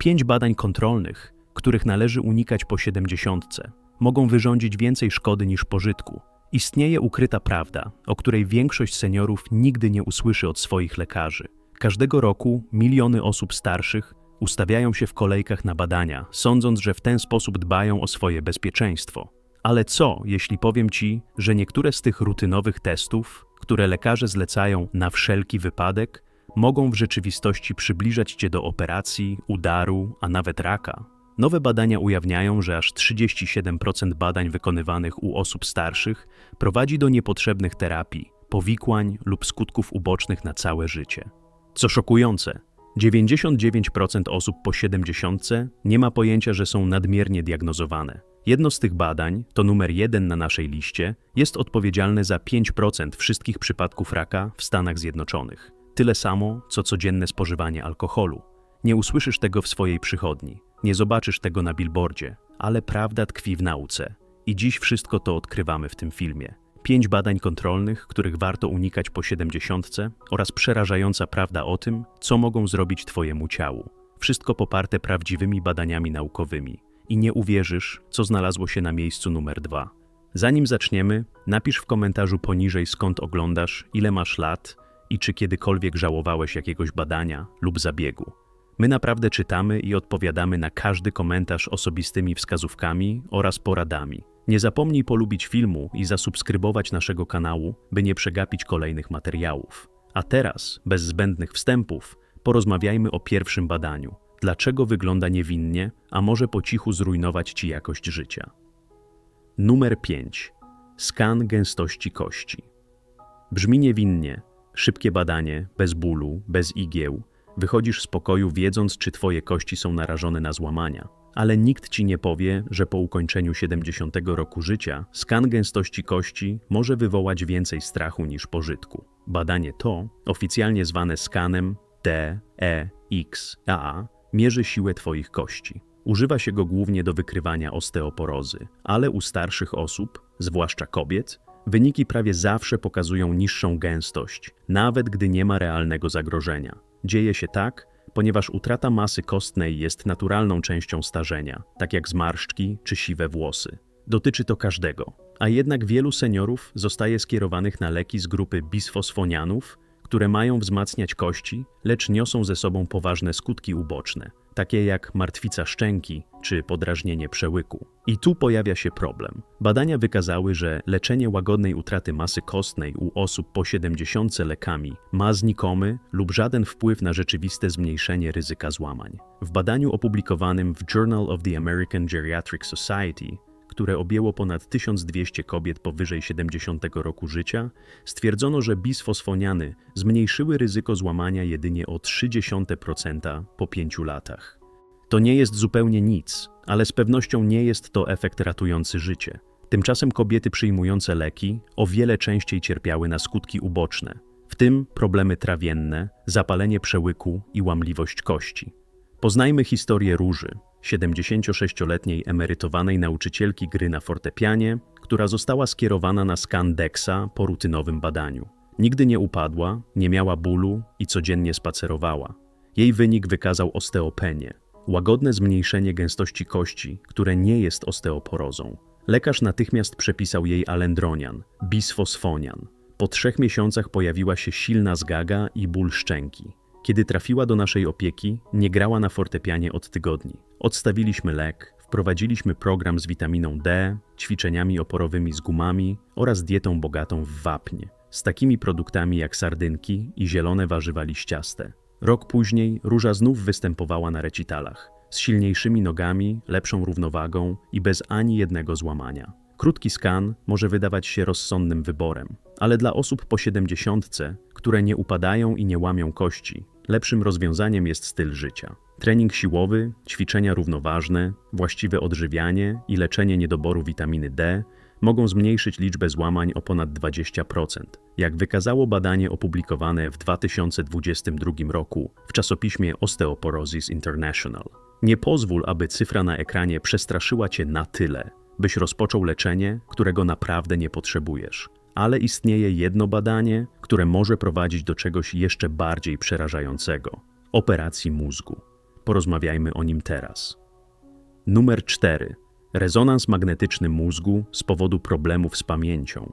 Pięć badań kontrolnych, których należy unikać po 70. Mogą wyrządzić więcej szkody niż pożytku. Istnieje ukryta prawda, o której większość seniorów nigdy nie usłyszy od swoich lekarzy. Każdego roku miliony osób starszych ustawiają się w kolejkach na badania, sądząc, że w ten sposób dbają o swoje bezpieczeństwo. Ale co, jeśli powiem Ci, że niektóre z tych rutynowych testów, które lekarze zlecają na wszelki wypadek, mogą w rzeczywistości przybliżać Cię do operacji, udaru, a nawet raka? Nowe badania ujawniają, że aż 37% badań wykonywanych u osób starszych prowadzi do niepotrzebnych terapii, powikłań lub skutków ubocznych na całe życie. Co szokujące, 99% osób po 70 nie ma pojęcia, że są nadmiernie diagnozowane. Jedno z tych badań, to numer jeden na naszej liście, jest odpowiedzialne za 5% wszystkich przypadków raka w Stanach Zjednoczonych. Tyle samo, co codzienne spożywanie alkoholu. Nie usłyszysz tego w swojej przychodni, nie zobaczysz tego na billboardzie, ale prawda tkwi w nauce. I dziś wszystko to odkrywamy w tym filmie. Pięć badań kontrolnych, których warto unikać po 70 oraz przerażająca prawda o tym, co mogą zrobić Twojemu ciału. Wszystko poparte prawdziwymi badaniami naukowymi. I nie uwierzysz, co znalazło się na miejscu numer dwa. Zanim zaczniemy, napisz w komentarzu poniżej skąd oglądasz, ile masz lat i czy kiedykolwiek żałowałeś jakiegoś badania lub zabiegu. My naprawdę czytamy i odpowiadamy na każdy komentarz osobistymi wskazówkami oraz poradami. Nie zapomnij polubić filmu i zasubskrybować naszego kanału, by nie przegapić kolejnych materiałów. A teraz, bez zbędnych wstępów, porozmawiajmy o pierwszym badaniu. Dlaczego wygląda niewinnie, a może po cichu zrujnować ci jakość życia? Numer 5. Skan gęstości kości. Brzmi niewinnie, szybkie badanie, bez bólu, bez igieł. Wychodzisz z pokoju wiedząc, czy twoje kości są narażone na złamania. Ale nikt ci nie powie, że po ukończeniu 70 roku życia skan gęstości kości może wywołać więcej strachu niż pożytku. Badanie to, oficjalnie zwane skanem DEXA, mierzy siłę twoich kości. Używa się go głównie do wykrywania osteoporozy, ale u starszych osób, zwłaszcza kobiet, wyniki prawie zawsze pokazują niższą gęstość, nawet gdy nie ma realnego zagrożenia. Dzieje się tak, ponieważ utrata masy kostnej jest naturalną częścią starzenia, tak jak zmarszczki czy siwe włosy. Dotyczy to każdego, a jednak wielu seniorów zostaje skierowanych na leki z grupy bisfosfonianów, które mają wzmacniać kości, lecz niosą ze sobą poważne skutki uboczne, takie jak martwica szczęki czy podrażnienie przełyku. I tu pojawia się problem. Badania wykazały, że leczenie łagodnej utraty masy kostnej u osób po 70 lekami ma znikomy lub żaden wpływ na rzeczywiste zmniejszenie ryzyka złamań. W badaniu opublikowanym w Journal of the American Geriatric Society które objęło ponad 1200 kobiet powyżej 70 roku życia, stwierdzono, że bisfosfoniany zmniejszyły ryzyko złamania jedynie o 0,3% po 5 latach. To nie jest zupełnie nic, ale z pewnością nie jest to efekt ratujący życie. Tymczasem kobiety przyjmujące leki o wiele częściej cierpiały na skutki uboczne, w tym problemy trawienne, zapalenie przełyku i łamliwość kości. Poznajmy historię Róży, 76-letniej emerytowanej nauczycielki gry na fortepianie, która została skierowana na skan DEXA po rutynowym badaniu. Nigdy nie upadła, nie miała bólu i codziennie spacerowała. Jej wynik wykazał osteopenię, łagodne zmniejszenie gęstości kości, które nie jest osteoporozą. Lekarz natychmiast przepisał jej alendronian, bisfosfonian. Po trzech miesiącach pojawiła się silna zgaga i ból szczęki. Kiedy trafiła do naszej opieki, nie grała na fortepianie od tygodni. Odstawiliśmy lek, wprowadziliśmy program z witaminą D, ćwiczeniami oporowymi z gumami oraz dietą bogatą w wapnie, z takimi produktami jak sardynki i zielone warzywa liściaste. Rok później Róża znów występowała na recitalach, z silniejszymi nogami, lepszą równowagą i bez ani jednego złamania. Krótki skan może wydawać się rozsądnym wyborem, ale dla osób po 70, które nie upadają i nie łamią kości, lepszym rozwiązaniem jest styl życia. Trening siłowy, ćwiczenia równoważne, właściwe odżywianie i leczenie niedoboru witaminy D mogą zmniejszyć liczbę złamań o ponad 20%, jak wykazało badanie opublikowane w 2022 roku w czasopiśmie Osteoporosis International. Nie pozwól, aby cyfra na ekranie przestraszyła cię na tyle, byś rozpoczął leczenie, którego naprawdę nie potrzebujesz. Ale istnieje jedno badanie, które może prowadzić do czegoś jeszcze bardziej przerażającego operacji mózgu. porozmawiajmy o nim teraz. Numer 4. Rezonans magnetyczny mózgu z powodu problemów z pamięcią.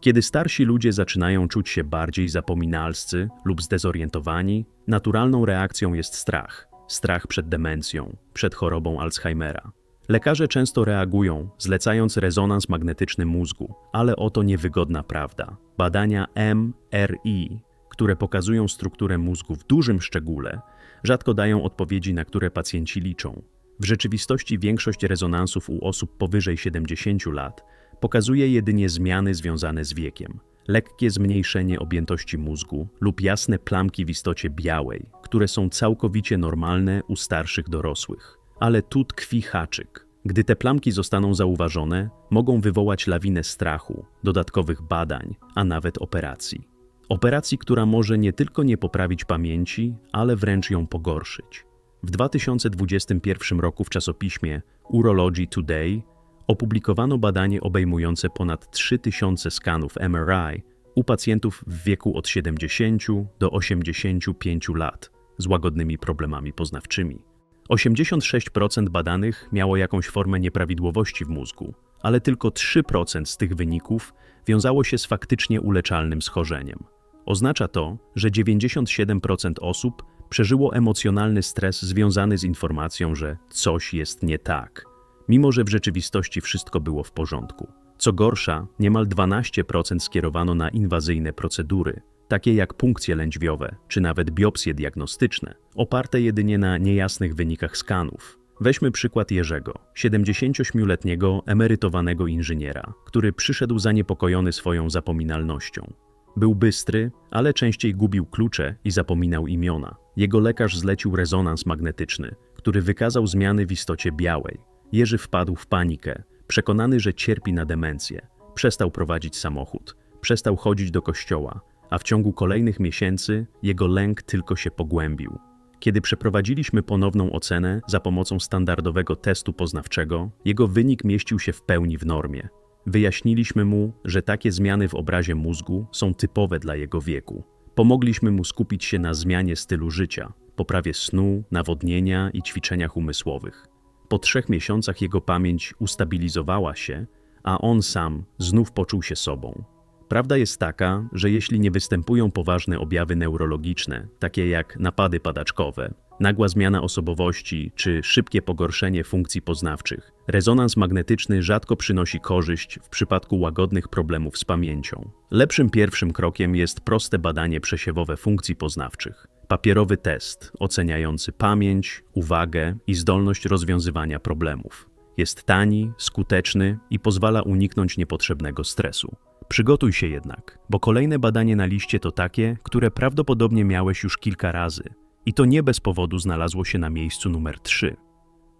Kiedy starsi ludzie zaczynają czuć się bardziej zapominalscy lub zdezorientowani, naturalną reakcją jest strach. Strach przed demencją, przed chorobą Alzheimera. Lekarze często reagują, zlecając rezonans magnetyczny mózgu, ale oto niewygodna prawda. Badania MRI, które pokazują strukturę mózgu w dużym szczególe, rzadko dają odpowiedzi, na które pacjenci liczą. W rzeczywistości większość rezonansów u osób powyżej 70 lat pokazuje jedynie zmiany związane z wiekiem. Lekkie zmniejszenie objętości mózgu lub jasne plamki w istocie białej, które są całkowicie normalne u starszych dorosłych. Ale tu tkwi haczyk. Gdy te plamki zostaną zauważone, mogą wywołać lawinę strachu, dodatkowych badań, a nawet operacji. Operacji, która może nie tylko nie poprawić pamięci, ale wręcz ją pogorszyć. W 2021 roku w czasopiśmie Urology Today opublikowano badanie obejmujące ponad 3000 skanów MRI u pacjentów w wieku od 70 do 85 lat z łagodnymi problemami poznawczymi. 86% badanych miało jakąś formę nieprawidłowości w mózgu, ale tylko 3% z tych wyników wiązało się z faktycznie uleczalnym schorzeniem. Oznacza to, że 97% osób przeżyło emocjonalny stres związany z informacją, że coś jest nie tak, mimo że w rzeczywistości wszystko było w porządku. Co gorsza, niemal 12% skierowano na inwazyjne procedury, takie jak punkcje lędźwiowe czy nawet biopsje diagnostyczne, oparte jedynie na niejasnych wynikach skanów. Weźmy przykład Jerzego, 78-letniego emerytowanego inżyniera, który przyszedł zaniepokojony swoją zapominalnością. Był bystry, ale częściej gubił klucze i zapominał imiona. Jego lekarz zlecił rezonans magnetyczny, który wykazał zmiany w istocie białej. Jerzy wpadł w panikę, przekonany, że cierpi na demencję. Przestał prowadzić samochód, przestał chodzić do kościoła, a w ciągu kolejnych miesięcy jego lęk tylko się pogłębił. Kiedy przeprowadziliśmy ponowną ocenę za pomocą standardowego testu poznawczego, jego wynik mieścił się w pełni w normie. Wyjaśniliśmy mu, że takie zmiany w obrazie mózgu są typowe dla jego wieku. Pomogliśmy mu skupić się na zmianie stylu życia, poprawie snu, nawodnienia i ćwiczeniach umysłowych. Po trzech miesiącach jego pamięć ustabilizowała się, a on sam znów poczuł się sobą. Prawda jest taka, że jeśli nie występują poważne objawy neurologiczne, takie jak napady padaczkowe, nagła zmiana osobowości czy szybkie pogorszenie funkcji poznawczych, rezonans magnetyczny rzadko przynosi korzyść w przypadku łagodnych problemów z pamięcią. Lepszym pierwszym krokiem jest proste badanie przesiewowe funkcji poznawczych. Papierowy test oceniający pamięć, uwagę i zdolność rozwiązywania problemów. Jest tani, skuteczny i pozwala uniknąć niepotrzebnego stresu. Przygotuj się jednak, bo kolejne badanie na liście to takie, które prawdopodobnie miałeś już kilka razy. I to nie bez powodu znalazło się na miejscu numer 3.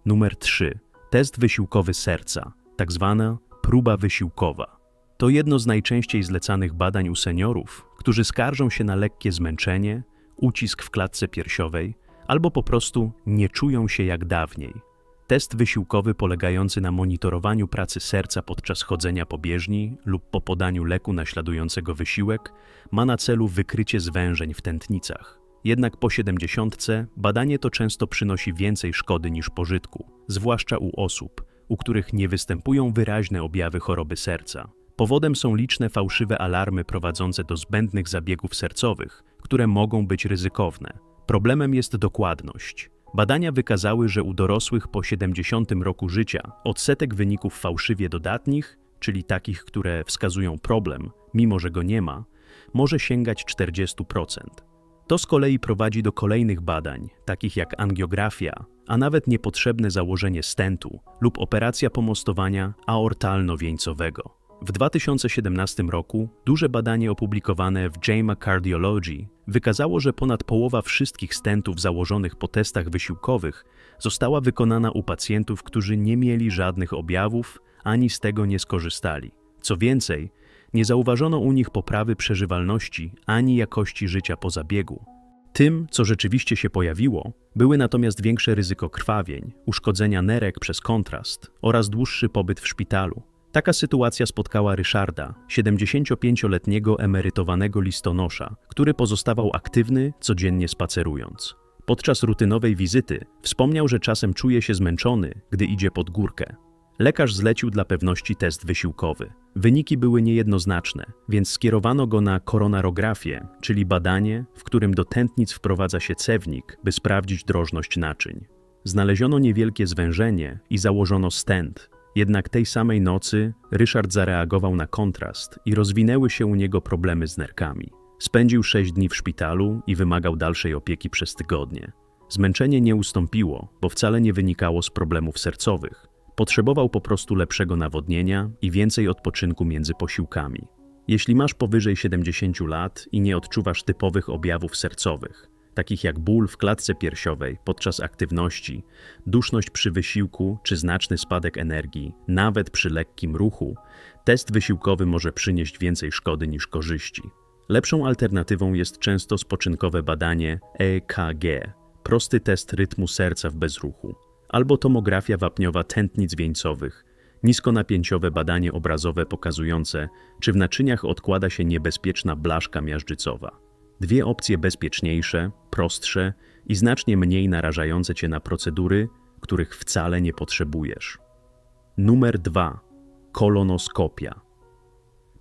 Numer 3. Test wysiłkowy serca, tak zwana próba wysiłkowa. To jedno z najczęściej zlecanych badań u seniorów, którzy skarżą się na lekkie zmęczenie, ucisk w klatce piersiowej albo po prostu nie czują się jak dawniej. Test wysiłkowy polegający na monitorowaniu pracy serca podczas chodzenia po bieżni lub po podaniu leku naśladującego wysiłek ma na celu wykrycie zwężeń w tętnicach. Jednak po 70 badanie to często przynosi więcej szkody niż pożytku, zwłaszcza u osób, u których nie występują wyraźne objawy choroby serca. Powodem są liczne fałszywe alarmy prowadzące do zbędnych zabiegów sercowych, które mogą być ryzykowne. Problemem jest dokładność. Badania wykazały, że u dorosłych po 70 roku życia odsetek wyników fałszywie dodatnich, czyli takich, które wskazują problem, mimo że go nie ma, może sięgać 40%. To z kolei prowadzi do kolejnych badań, takich jak angiografia, a nawet niepotrzebne założenie stentu lub operacja pomostowania aortalno-wieńcowego. W 2017 roku duże badanie opublikowane w JAMA Cardiology wykazało, że ponad połowa wszystkich stentów założonych po testach wysiłkowych została wykonana u pacjentów, którzy nie mieli żadnych objawów ani z tego nie skorzystali. Co więcej, nie zauważono u nich poprawy przeżywalności ani jakości życia po zabiegu. Tym, co rzeczywiście się pojawiło, były natomiast większe ryzyko krwawień, uszkodzenia nerek przez kontrast oraz dłuższy pobyt w szpitalu. Taka sytuacja spotkała Ryszarda, 75-letniego emerytowanego listonosza, który pozostawał aktywny, codziennie spacerując. Podczas rutynowej wizyty wspomniał, że czasem czuje się zmęczony, gdy idzie pod górkę. Lekarz zlecił dla pewności test wysiłkowy. Wyniki były niejednoznaczne, więc skierowano go na koronarografię, czyli badanie, w którym do tętnic wprowadza się cewnik, by sprawdzić drożność naczyń. Znaleziono niewielkie zwężenie i założono stent. Jednak tej samej nocy Ryszard zareagował na kontrast i rozwinęły się u niego problemy z nerkami. Spędził sześć dni w szpitalu i wymagał dalszej opieki przez tygodnie. Zmęczenie nie ustąpiło, bo wcale nie wynikało z problemów sercowych. Potrzebował po prostu lepszego nawodnienia i więcej odpoczynku między posiłkami. Jeśli masz powyżej 70 lat i nie odczuwasz typowych objawów sercowych, takich jak ból w klatce piersiowej podczas aktywności, duszność przy wysiłku czy znaczny spadek energii, nawet przy lekkim ruchu, test wysiłkowy może przynieść więcej szkody niż korzyści. Lepszą alternatywą jest często spoczynkowe badanie EKG, prosty test rytmu serca w bezruchu, albo tomografia wapniowa tętnic wieńcowych, niskonapięciowe badanie obrazowe pokazujące, czy w naczyniach odkłada się niebezpieczna blaszka miażdżycowa. Dwie opcje bezpieczniejsze, prostsze i znacznie mniej narażające cię na procedury, których wcale nie potrzebujesz. Numer 2. Kolonoskopia.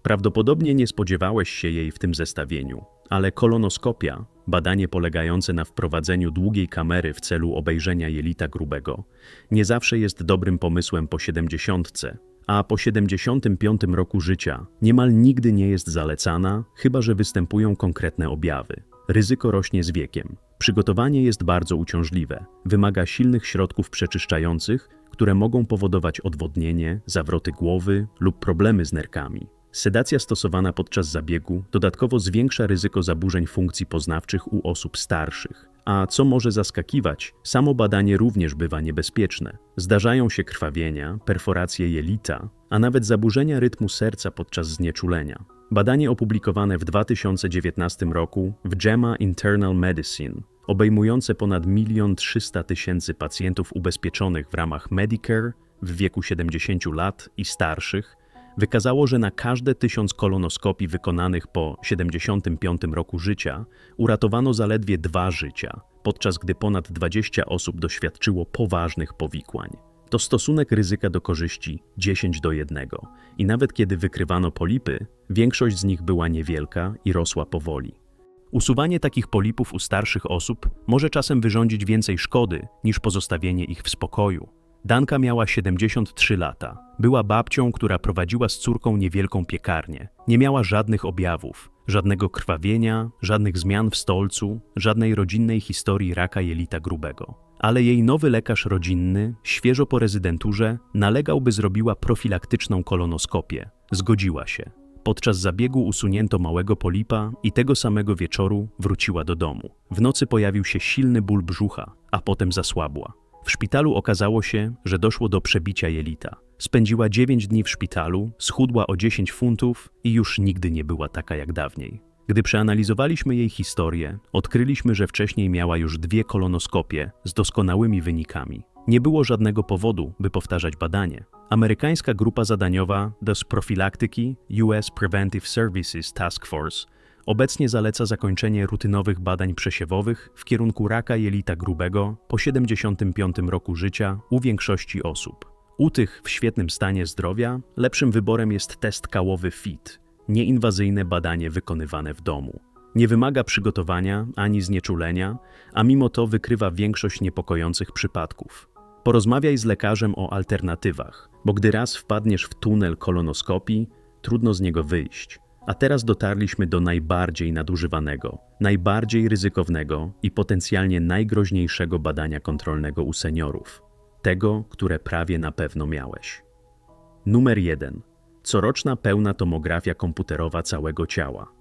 Prawdopodobnie nie spodziewałeś się jej w tym zestawieniu, ale kolonoskopia, badanie polegające na wprowadzeniu długiej kamery w celu obejrzenia jelita grubego, nie zawsze jest dobrym pomysłem po 70, a po 75 roku życia niemal nigdy nie jest zalecana, chyba że występują konkretne objawy. Ryzyko rośnie z wiekiem. Przygotowanie jest bardzo uciążliwe. Wymaga silnych środków przeczyszczających, które mogą powodować odwodnienie, zawroty głowy lub problemy z nerkami. Sedacja stosowana podczas zabiegu dodatkowo zwiększa ryzyko zaburzeń funkcji poznawczych u osób starszych. A co może zaskakiwać, samo badanie również bywa niebezpieczne. Zdarzają się krwawienia, perforacje jelita, a nawet zaburzenia rytmu serca podczas znieczulenia. Badanie opublikowane w 2019 roku w JAMA Internal Medicine, obejmujące ponad 1 300 tysięcy pacjentów ubezpieczonych w ramach Medicare w wieku 70 lat i starszych, wykazało, że na każde tysiąc kolonoskopii wykonanych po 75 roku życia uratowano zaledwie dwa życia, podczas gdy ponad 20 osób doświadczyło poważnych powikłań. To stosunek ryzyka do korzyści 10 do 1 i nawet kiedy wykrywano polipy, większość z nich była niewielka i rosła powoli. Usuwanie takich polipów u starszych osób może czasem wyrządzić więcej szkody niż pozostawienie ich w spokoju. Danka miała 73 lata. Była babcią, która prowadziła z córką niewielką piekarnię. Nie miała żadnych objawów, żadnego krwawienia, żadnych zmian w stolcu, żadnej rodzinnej historii raka jelita grubego. Ale jej nowy lekarz rodzinny, świeżo po rezydenturze, nalegał, by zrobiła profilaktyczną kolonoskopię. Zgodziła się. Podczas zabiegu usunięto małego polipa i tego samego wieczoru wróciła do domu. W nocy pojawił się silny ból brzucha, a potem zasłabła. W szpitalu okazało się, że doszło do przebicia jelita. Spędziła 9 dni w szpitalu, schudła o 10 funtów i już nigdy nie była taka jak dawniej. Gdy przeanalizowaliśmy jej historię, odkryliśmy, że wcześniej miała już dwie kolonoskopie z doskonałymi wynikami. Nie było żadnego powodu, by powtarzać badanie. Amerykańska grupa zadaniowa DOS Profilaktyki US Preventive Services Task Force Obecnie zaleca zakończenie rutynowych badań przesiewowych w kierunku raka jelita grubego po 75 roku życia u większości osób. U tych w świetnym stanie zdrowia lepszym wyborem jest test kałowy FIT, nieinwazyjne badanie wykonywane w domu. Nie wymaga przygotowania ani znieczulenia, a mimo to wykrywa większość niepokojących przypadków. Porozmawiaj z lekarzem o alternatywach, bo gdy raz wpadniesz w tunel kolonoskopii, trudno z niego wyjść. A teraz dotarliśmy do najbardziej nadużywanego, najbardziej ryzykownego i potencjalnie najgroźniejszego badania kontrolnego u seniorów. Tego, które prawie na pewno miałeś. Numer 1. Coroczna pełna tomografia komputerowa całego ciała.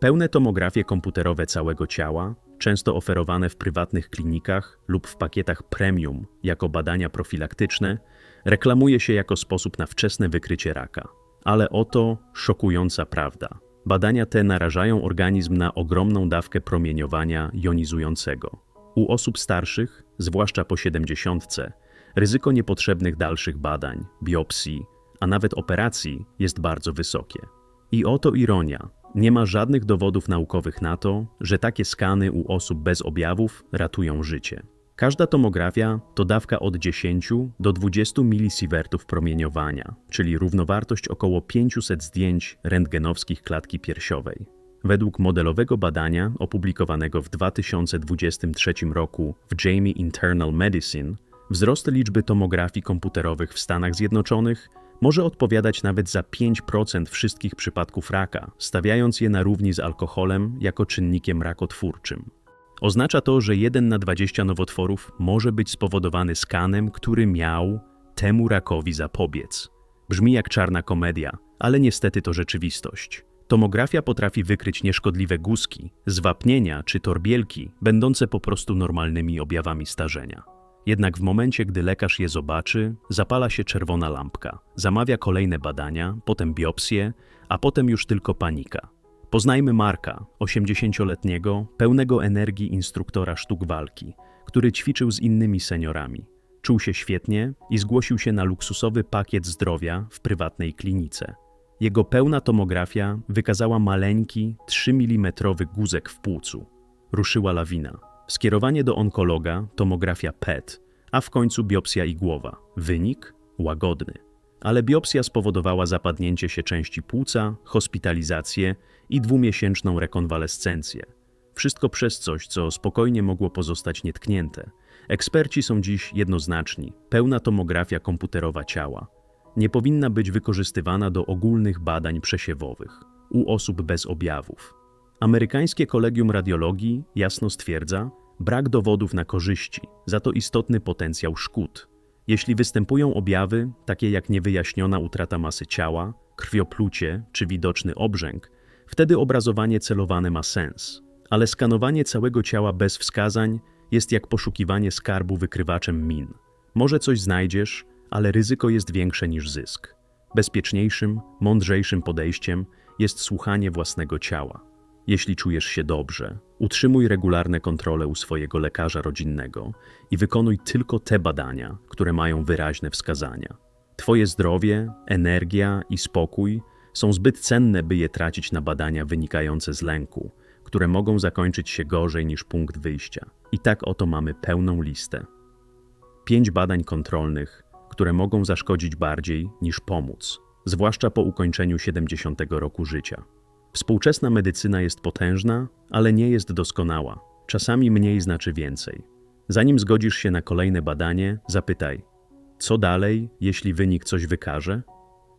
Pełne tomografie komputerowe całego ciała, często oferowane w prywatnych klinikach lub w pakietach premium jako badania profilaktyczne, reklamuje się jako sposób na wczesne wykrycie raka. Ale oto szokująca prawda. Badania te narażają organizm na ogromną dawkę promieniowania jonizującego. U osób starszych, zwłaszcza po 70, ryzyko niepotrzebnych dalszych badań, biopsji, a nawet operacji jest bardzo wysokie. I oto ironia. Nie ma żadnych dowodów naukowych na to, że takie skany u osób bez objawów ratują życie. Każda tomografia to dawka od 10 do 20 milisiewertów promieniowania, czyli równowartość około 500 zdjęć rentgenowskich klatki piersiowej. Według modelowego badania opublikowanego w 2023 roku w Jamie Internal Medicine, wzrost liczby tomografii komputerowych w Stanach Zjednoczonych może odpowiadać nawet za 5% wszystkich przypadków raka, stawiając je na równi z alkoholem jako czynnikiem rakotwórczym. Oznacza to, że 1 na 20 nowotworów może być spowodowany skanem, który miał temu rakowi zapobiec. Brzmi jak czarna komedia, ale niestety to rzeczywistość. Tomografia potrafi wykryć nieszkodliwe guzki, zwapnienia czy torbielki, będące po prostu normalnymi objawami starzenia. Jednak w momencie, gdy lekarz je zobaczy, zapala się czerwona lampka, zamawia kolejne badania, potem biopsję, a potem już tylko panika. Poznajmy Marka, 80-letniego, pełnego energii instruktora sztuk walki, który ćwiczył z innymi seniorami. Czuł się świetnie i zgłosił się na luksusowy pakiet zdrowia w prywatnej klinice. Jego pełna tomografia wykazała maleńki, 3 mm guzek w płucu. Ruszyła lawina. Skierowanie do onkologa, tomografia PET, a w końcu biopsja igłowa. Wynik? Łagodny. Ale biopsja spowodowała zapadnięcie się części płuca, hospitalizację i dwumiesięczną rekonwalescencję. Wszystko przez coś, co spokojnie mogło pozostać nietknięte. Eksperci są dziś jednoznaczni. Pełna tomografia komputerowa ciała nie powinna być wykorzystywana do ogólnych badań przesiewowych u osób bez objawów. Amerykańskie Kolegium Radiologii jasno stwierdza brak dowodów na korzyści, za to istotny potencjał szkód. Jeśli występują objawy, takie jak niewyjaśniona utrata masy ciała, krwioplucie czy widoczny obrzęk, wtedy obrazowanie celowane ma sens. Ale skanowanie całego ciała bez wskazań jest jak poszukiwanie skarbu wykrywaczem min. Może coś znajdziesz, ale ryzyko jest większe niż zysk. Bezpieczniejszym, mądrzejszym podejściem jest słuchanie własnego ciała. Jeśli czujesz się dobrze, utrzymuj regularne kontrole u swojego lekarza rodzinnego i wykonuj tylko te badania, które mają wyraźne wskazania. Twoje zdrowie, energia i spokój są zbyt cenne, by je tracić na badania wynikające z lęku, które mogą zakończyć się gorzej niż punkt wyjścia. I tak oto mamy pełną listę. Pięć badań kontrolnych, które mogą zaszkodzić bardziej niż pomóc, zwłaszcza po ukończeniu 70 roku życia. Współczesna medycyna jest potężna, ale nie jest doskonała. Czasami mniej znaczy więcej. Zanim zgodzisz się na kolejne badanie, zapytaj: co dalej, jeśli wynik coś wykaże?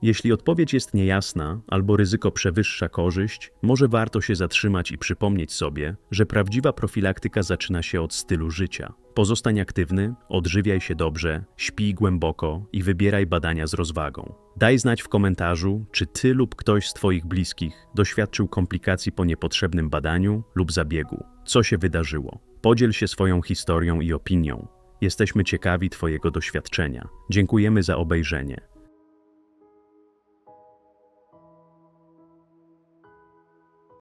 Jeśli odpowiedź jest niejasna albo ryzyko przewyższa korzyść, może warto się zatrzymać i przypomnieć sobie, że prawdziwa profilaktyka zaczyna się od stylu życia. Pozostań aktywny, odżywiaj się dobrze, śpij głęboko i wybieraj badania z rozwagą. Daj znać w komentarzu, czy ty lub ktoś z Twoich bliskich doświadczył komplikacji po niepotrzebnym badaniu lub zabiegu. Co się wydarzyło? Podziel się swoją historią i opinią. Jesteśmy ciekawi Twojego doświadczenia. Dziękujemy za obejrzenie.